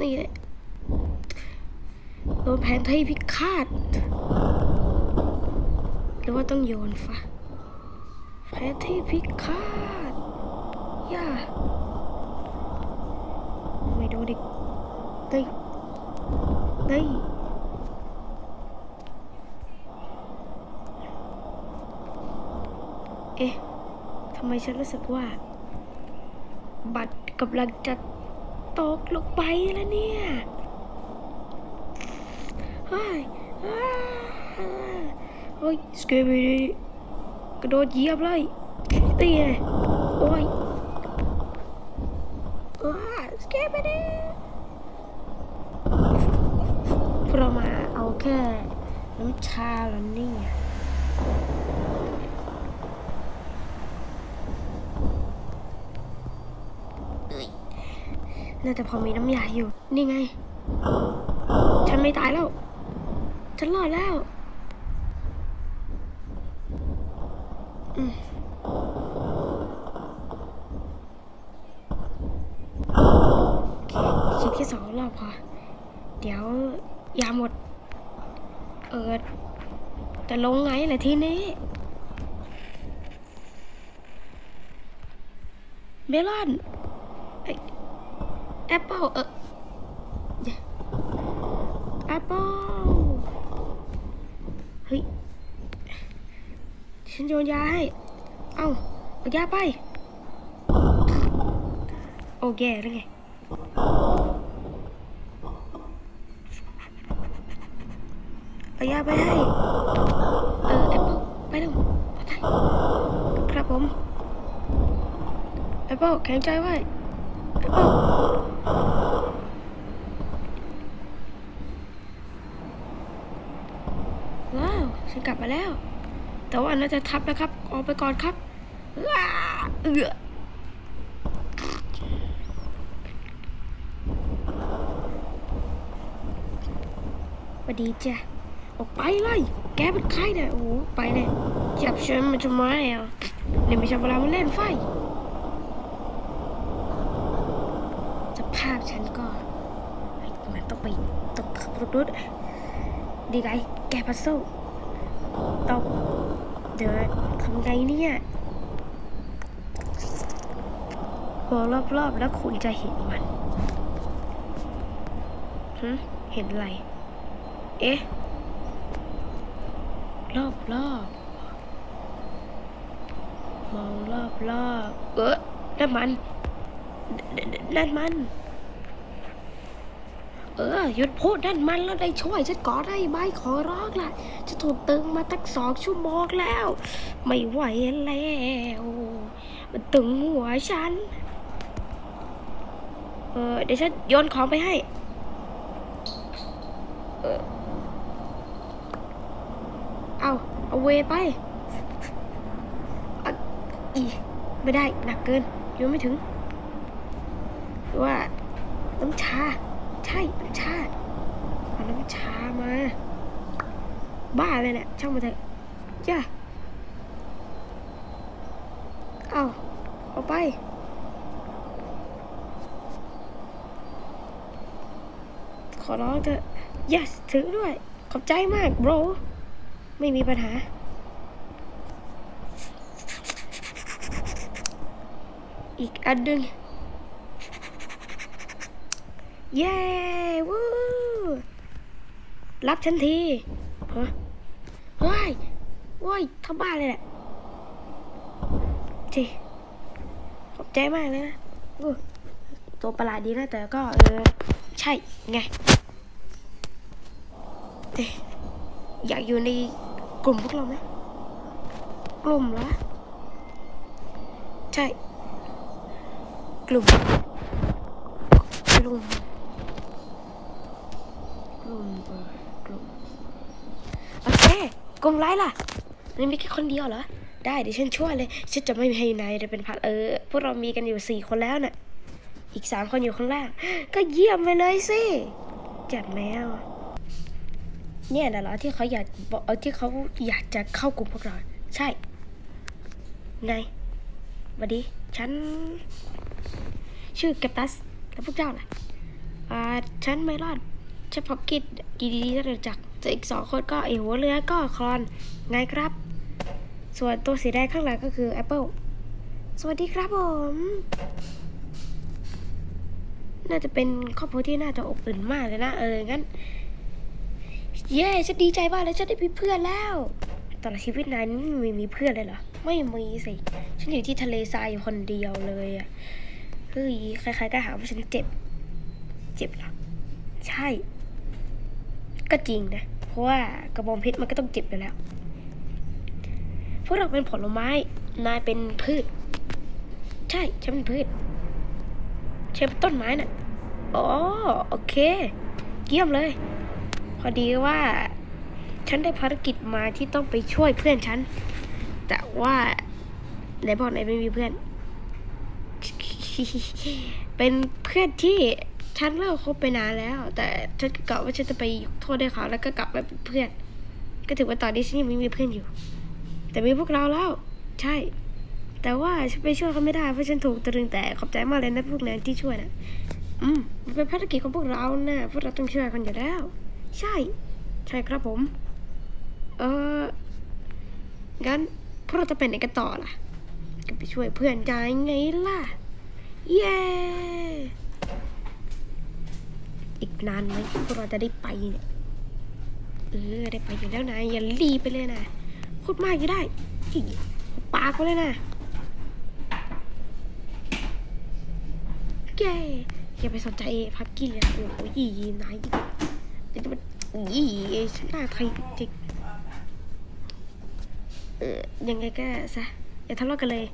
นี่แหละโดนแผนที่พิฆาตหรือว่าต้องโยนฟะแผนที่พิฆาตย่าไม่โดนดิเฮ้ยเฮ้ยเอ๊ะทำไมฉันรู้สึกว่า บัตรกำลังจะ ตกลงไปแล้วเนี่ยเฮ้ยอ้าเฮ้ยสเกบีดีกระโดดเหยียบเลยตีเลยโอ้ยอ้าสเกบีดีพวกเรามาเอาแค่น้ำชาแล้วเนี่ย น่าจะพอมีน้ำยาอยู่ นี่ไง ฉันไม่ตายแล้ว ฉันรอดแล้วอืมโอเคฉีดแค่สองรอบพอ เดี๋ยวยาหมด เออจะลงไงล่ะที่นี้เมลอน แอปเปิลเออแอปเปิลเฮ้ย ฉันโยนยาให้ เอ้าเอายาไป โอเคแล้วไงเอายาไปให้ เออแอปเปิลไปเร็วไปครับผมแอปเปิลแข็งใจไว้แอปเปิล ว้าว ฉัน กลับมาแล้ว แต่ว่าน่าจะทับแล้วครับ ออกไปก่อนครับเอือสวัสดีจ้ะออกไปเลย แกเป็นใครเนี่ยโอ้โหไปเลยจับฉันมาทำไมอะนี่ไม่ใช่เวลามาเล่นไฟสภาพฉันก็มันต้องไปตกขับรถรถดีไงแกพัซโซ ตกเดี๋ยวทำไงเนี่ยมองรอบๆแล้วคุณจะเห็นมันหึเห็นอะไร เอ๊ะ รอบๆมองรอบๆเออนั่นมันนนนั่นมัน เออหยุดพูดนั่นมันแล้วได้ช่วยฉันก่อได้ไหมขอร้องละจะถูกตึงมาตั้งสองชั่วโมงแล้ว ไม่ไหวแล้วมันตึงหัวฉัน เออเดี๋ยวฉันโยนของไปให้ เออเอาเอาเวไปอ,อีไม่ได้หนักเกินโยนไม่ถึงหรือว่าน้ำชา ใช่น้ำชาเอาน้ำชามา บ้าเลยเนี่ยช่างมาเถอะจ้าเอาเอาไปขอร้องเถอะ yes ถือด้วย ขอบใจมาก bro ไม่มีปัญหา อีกอันหนึ่ง เย้วู้รับฉันทีฮะเฮ้ยโว้ยทำบ้าเลยแหละจีขอบใจมากเลยนะตัวประหลาดดีนะ แต่ก็เออ ใช่ไงเอ๊อยากอยู่ในกลุ่มพวกเราไหมกลุ่มเหรอใช่ กลุ่มกลุ่ม โอเคกลุ่มไรล่ะนี่มีแค่คนเดียวเหรอ ได้เดี๋ยวฉันช่วยเลย ฉันจะไม่ให้นายได้เป็นพันเออ พวกเรามีกันอยู่สี่คนแล้วน่ะ อีกสามคนอยู่ข้างล่าง ก็เยี่ยมไปเลยสิ จัดแมว เนี่ยนะเหรอที่เขาอยากบอกเออที่เขาอยากจะเข้ากลุ่มพวกเรา ใช่ ไงสวัสดี ฉัน ชื่อเกปตัส แล้วพวกเจ้าล่ะอ่าฉันไม่รอด ฉันพอกิดดีๆที่รู้จักส่วนอีกสองคนก็ไอหัวเรือก็คลอนไงครับ ส่วนตัวสีแดงข้างหลังก็คือแอปเปิลสวัสดีครับผม น่าจะเป็นครอบครัวที่น่าจะอบอุ่นมากเลยนะ เออ งั้น เย้ฉันดีใจมากเลยฉันได้มีเพื่อนแล้วตลอดชีวิตนายนี่ไม่มีเพื่อนเลยเหรอ ไม่มีสิ ฉันอยู่ที่ทะเลทรายอยู่คนเดียวเลยอะเฮ้ยใครๆก็หาว่าฉันเจ็บ เจ็บเหรอ ใช่ ก็จริงนะ เพราะว่ากระบองเพชรมันก็ต้องเจ็บอยู่แล้ว พวกเราเป็นผลไม้ นายเป็นพืช ใช่ฉันเป็นพืชฉันเป็นต้นไม้น่ะอ๋อโอเค เยี่ยมเลย พอดีว่า ฉันได้ภารกิจมาที่ต้องไปช่วยเพื่อนฉัน แต่ว่าไหนบอกไหนไม่มีเพื่อน เป็นเพื่อนที่ ฉันเลิกคบไปนานแล้ว แต่ฉันก็กะว่าฉันจะไปยกโทษให้เขาแล้วก็กลับมาเป็นเพื่อน ก็ถือว่าตอนนี้ฉันยังไม่มีเพื่อนอยู่ แต่มีพวกเราแล้ว ใช่ แต่ว่าฉันไปช่วยเขาไม่ได้เพราะฉันถูกตรึงแต่ขอบใจมากเลยนะพวกนั้นที่ช่วยนะอืมมันเป็นภารกิจของพวกเรานะพวกเราต้องช่วยกันอยู่แล้ว ใช่ ใช่ครับผม เอองั้นพวกเราจะไปไหนกันต่อล่ะก็ไปช่วยเพื่อนใจไงล่ะ เย้ อีกนานไหมพวกเราจะได้ไปเนี่ยเออได้ไปอยู่แล้วนะอย่ารีบไปเลยนะพูดมากอยู่ได้อีกปากไปเลยนะเย้อย่าไปสนใจพักกี้เลยโอ้โหยี่นายเดี๋ยวจะมันยี่ฉันหน้าไทยจริงเออยังไงก็ซะอย่าทะเลาะกันเลย